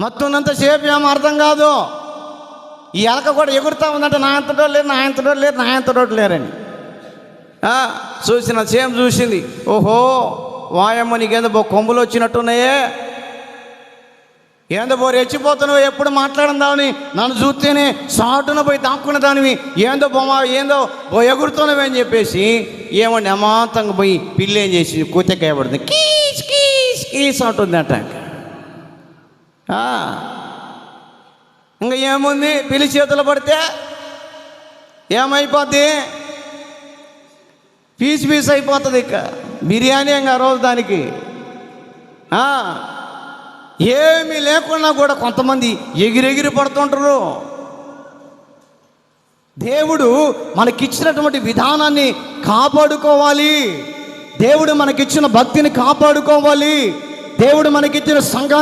మత్తున్నంత సేపు ఏం అర్థం కాదు. ఈ ఎలక కూడా ఎగురుతా ఉందంటే నా అంతటో లేరు నా అంతటో లేరు నా అంతటో లేరని. చూసిన సేమ్ చూసింది. ఓహో వాయమ్మ నీకేందో బో కొమ్ములు వచ్చినట్టున్నాయే. ఏందో బో రెచ్చిపోతున్నావు ఎప్పుడు మాట్లాడిందావని నన్ను చూస్తేనే సాటున పోయి దాక్కున్న దానివి. ఏందో బొమ్మ ఏందో బో ఎగురుతున్నావు అని చెప్పేసి ఏమండి అమాంతంగా పోయి పిల్లేం చేసి కూతకాయబడుతుంది కీస్ కీస్ కీస్ అంటుంది అట్టాక ఇంకా ఏముంది? పిలి చేతులు పడితే ఏమైపోద్ది? పీస్ పీస్ అయిపోతుంది ఇక. బిర్యానీ ఇంకా రోజు దానికి. ఏమీ లేకున్నా కూడా కొంతమంది ఎగిరెగిరి పడుతుంటారు. దేవుడు మనకిచ్చినటువంటి విధానాన్ని కాపాడుకోవాలి. దేవుడు మనకిచ్చిన భక్తిని కాపాడుకోవాలి. దేవుడు మనకిచ్చిన సంఘాన్ని